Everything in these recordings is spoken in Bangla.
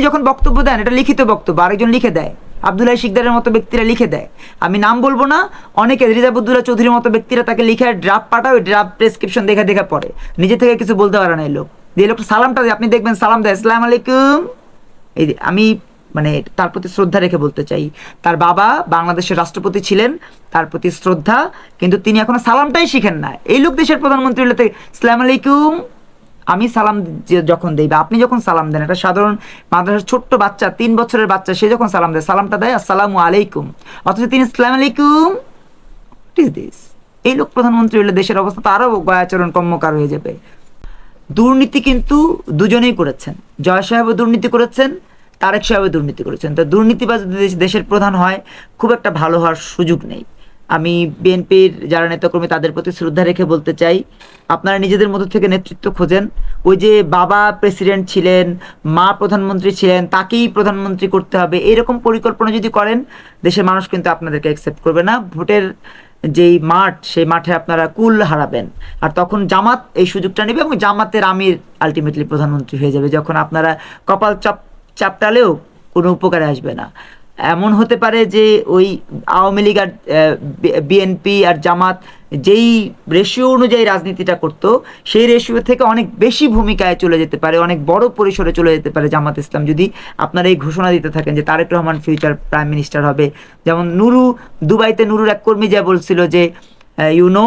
তিনি যখন বক্তব্য দেন, এটা লিখিত বক্তব্য, আরেকজন লিখে দেয়। আবদুল্লাহ শিকদারের মতো ব্যক্তিরা লিখে দেয়। আমি নাম বলব না, অনেকে রিজাবুদ্দুল্লাহ চৌধুরীর মতো ব্যক্তিরা তাকে লিখে ড্রাফট পাঠায়, ওই ড্রাফট প্রেসক্রিপশন দেখে দেখে পড়ে। নিজে থেকে কিছু বলতে পারে না এই লোক। দিয়ে লোকটা সালামটা আপনি দেখবেন সালাম দেয়, আসসালামু আলাইকুম। এই আমি মানে তার প্রতি শ্রদ্ধা রেখে বলতে চাই। তার বাবা বাংলাদেশের রাষ্ট্রপতি ছিলেন, তার প্রতি শ্রদ্ধা, কিন্তু তিনি এখনও সালামটাই শিখেন না। এই লোক দেশের প্রধানমন্ত্রী সালাম আলাইকুম। আমি সালাম যখন দেই বা আপনি যখন সালাম দেন একটা সাধারণ মাদ্রাসার ছোট্ট বাচ্চা, তিন বছরের বাচ্চা, সে যখন সালাম দেয়, সালামটা দেয়, আসসালামু আলাইকুম। অথচ তিনি ইসলাম আলাইকুম। এই লোক প্রধানমন্ত্রী হলে দেশের অবস্থা তো আরও গয়াচরণ কম্মকার হয়ে যাবে। দুর্নীতি কিন্তু দুজনেই করেছেন। জয় সাহেবও দুর্নীতি করেছেন, তারেক সাহেবও দুর্নীতি করেছেন। তো দুর্নীতিবাজ দেশ- দেশের প্রধান হয়, খুব একটা ভালো হওয়ার সুযোগ নেই। আমি বিএনপির যারা নেতাকর্মী তাদের প্রতি শ্রদ্ধা রেখে বলতে চাই, আপনারা নিজেদের মধ্য থেকে নেতৃত্ব খোঁজেন। ওই যে বাবা প্রেসিডেন্ট ছিলেন, মা প্রধানমন্ত্রী ছিলেন, তাকেই প্রধানমন্ত্রী করতে হবে, এরকম পরিকল্পনা যদি করেন, দেশের মানুষ কিন্তু আপনাদেরকে অ্যাকসেপ্ট করবে না। ভোটের যেই মাঠ, সেই মাঠে আপনারা কুল হারাবেন। আর তখন জামাত এই সুযোগটা নেবে এবং জামাতের আমির আলটিমেটলি প্রধানমন্ত্রী হয়ে যাবে, যখন আপনারা কপাল চাপ, চাপটালেও কোনো উপকারে আসবে না। এমন হতে পারে যে ওই আওয়ামী লীগ আর বিএনপি আর জামাত যেই রেশিও অনুযায়ী রাজনীতিটা করত, সেই রেশিও থেকে অনেক বেশি ভূমিকায় চলে যেতে পারে, অনেক বড় পরিসরে চলে যেতে পারে জামাত ইসলাম। যদি আপনারা এই ঘোষণা দিতে থাকেন যে Tarique Rahman future prime minister হবে, যেমন নুরু, দুবাইতে নুরুর এক কর্মী যা বলছিল যে you know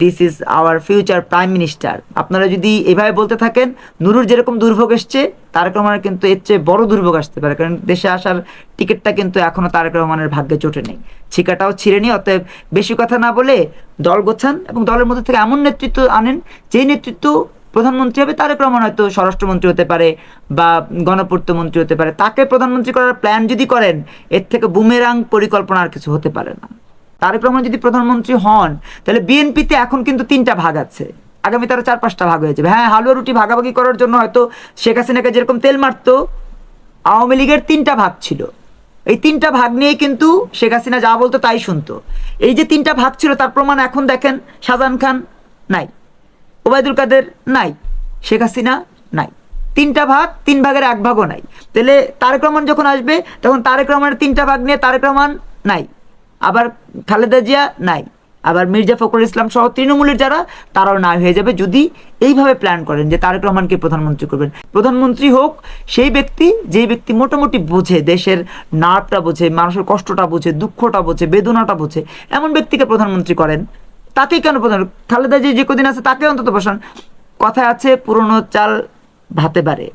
this is our future prime minister আপনারা যদি এভাবে বলতে থাকেন, নুরুর যেরকম দুর্ভোগ এসছে, তারেক রহমানের কিন্তু এর চেয়ে বড় দুর্ভোগ আসতে পারে। কারণ দেশে আসার টিকিটটা কিন্তু এখনও তারেক রহমানের ভাগ্যে চটে নেই। ছিকাটাও ছিঁড়ে নি, অতএব বেশি কথা না বলে দল গোছান এবং দলের মধ্যে থেকে এমন নেতৃত্ব আনেন যেই নেতৃত্ব প্রধানমন্ত্রী হবে, তারেক রহমান হয়তো স্বরাষ্ট্রমন্ত্রী হতে পারে বা গণপূর্ত মন্ত্রী হতে পারে। তাকে প্রধানমন্ত্রী করার প্ল্যান যদি করেন, এর থেকে বুমেরাং পরিকল্পনা আর কিছু হতে পারে না। তারেক রহমান যদি প্রধানমন্ত্রী হন, তাহলে বিএনপিতে এখন কিন্তু তিনটা ভাগ আছে। আগামী তারা চার পাঁচটা ভাগ হয়ে যাবে। হ্যাঁ হালুয়া রুটি ভাগাভাগি করার জন্য হয়তো শেখ হাসিনাকে যেরকম তেল মারতো, আওয়ামী লীগের তিনটা ভাগ ছিল। এই তিনটা ভাগ নিয়ে কিন্তু শেখ হাসিনা যা বলতো তাই শুনতো। এই যে তিনটা ভাগ ছিল, তার প্রমাণ এখন দেখেন শাহজাহান খান নাই, ওবায়দুল কাদের নাই, শেখ হাসিনা নাই। তিনটা ভাগ, তিন ভাগের এক ভাগও নাই। তাহলে তারেক রহমান যখন আসবে, তখন তারেক রহমানের তিনটা ভাগ নিয়ে তারেক রহমান নাই। আবার খালেদা জিয়া নাই। আবার মির্জা ফখরুল ইসলাম সহ তৃণমূলের যারা, তারাও না হয়ে যাবে যদি এইভাবে প্ল্যান করেন যে তারেক রহমানকে প্রধানমন্ত্রী করবেন। প্রধানমন্ত্রী হোক, সেই ব্যক্তি, যেই ব্যক্তি মোটামুটি বোঝে, দেশের নার্ভটা বোঝে, মানুষের কষ্টটা বোঝে, দুঃখটা বোঝে, বেদনাটা বোঝে, এমন ব্যক্তিকে প্রধানমন্ত্রী করেন, তাকেই কেন প্রধান, খালেদা জিয়া যে কদিন আছে তাকে অন্তত বসান। কথায় আছে, পুরনো চাল ভাতে বাড়ে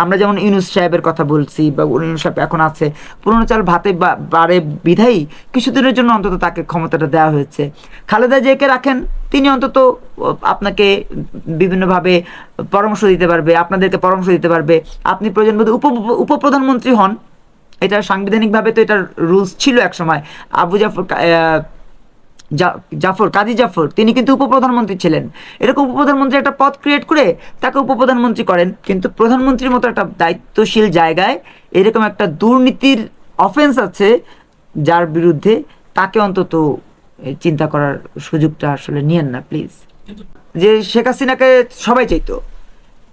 আমরা যেমন ইউনুস সাহেবের কথা বলছি বা ইউনুস সাহেব এখন আছে, পুরনো চাল ভাতে বা- বাড়ে বিধায়ী কিছুদিনের জন্য অন্তত তাকে ক্ষমতাটা দেওয়া হয়েছে। খালেদা জিয়াকে রাখেন, তিনি অন্তত আপনাকে বিভিন্নভাবে পরামর্শ দিতে পারবে, আপনাদেরকে পরামর্শ দিতে পারবে। আপনি প্রয়োজন বোধ উপ উপপ্রধানমন্ত্রী হন। এটা সাংবিধানিকভাবে তো এটার রুলস ছিল এক সময় আবু জাফর জাফর, কাজী জাফর, তিনি কিন্তু উপপ্রধানমন্ত্রী ছিলেন। এরকম উপপ্রধানমন্ত্রী একটা পদ ক্রিয়েট করে তাকে উপপ্রধানমন্ত্রী করেন। কিন্তু প্রধানমন্ত্রীর মতো একটা দায়িত্বশীল জায়গায় এরকম একটা দুর্নীতির অফেন্স আছে যার বিরুদ্ধে তাকে অন্তত চিন্তা করার সুযোগটা আসলে নিয়েন না প্লিজ যে শেখ হাসিনাকে সবাই চাইতো,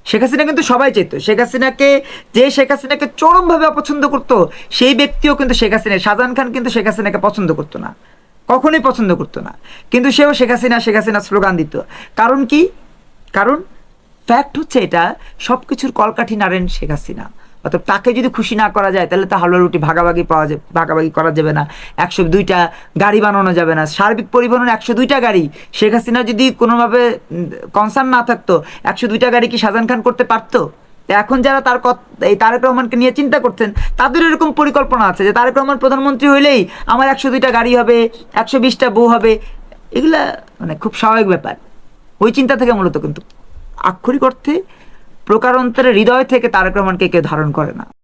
শেখ হাসিনা কিন্তু সবাই চাইতো। শেখ হাসিনাকে, যে শেখ হাসিনাকে চরমভাবে অপছন্দ করতো, সেই ব্যক্তিও কিন্তু শেখ হাসিনা, শাহজাহান খান কিন্তু শেখ হাসিনাকে পছন্দ করতো না। কখনোই পছন্দ করতো না। কিন্তু সেও শেখ হাসিনা শেখ হাসিনা স্লোগান দিত। কারণ কি? কারণ ফ্যাক্ট হচ্ছে এটা সব কিছুর কলকাঠি নাড়েন শেখ হাসিনা। অর্থাৎ তাকে যদি খুশি না করা যায়, তাহলে তো হালুয়া রুটি ভাগাভাগি পাওয়া যাবে ভাগাভাগি করা যাবে না। একশো দুইটা গাড়ি বানানো যাবে না। সার্বিক পরিবহনের একশো দুইটা গাড়ি শেখ হাসিনা যদি কোনোভাবে কনসার্ন না থাকতো, একশো দুইটা গাড়ি কি শাহজাহান খান করতে পারতো? এখন যারা তার এই তারেক রহমানকে নিয়ে চিন্তা করছেন, তাদের এরকম পরিকল্পনা আছে যে তারেক রহমান প্রধানমন্ত্রী হইলেই আমার একশো দুইটা গাড়ি হবে, একশো বিশটা বউ হবে। এগুলা মানে খুব স্বাভাবিক ব্যাপার। ওই চিন্তা থেকে মূলত কিন্তু আক্ষরিক অর্থে প্রকারান্তরে হৃদয় থেকে তারেক রহমানকে কেউ ধারণ করে না।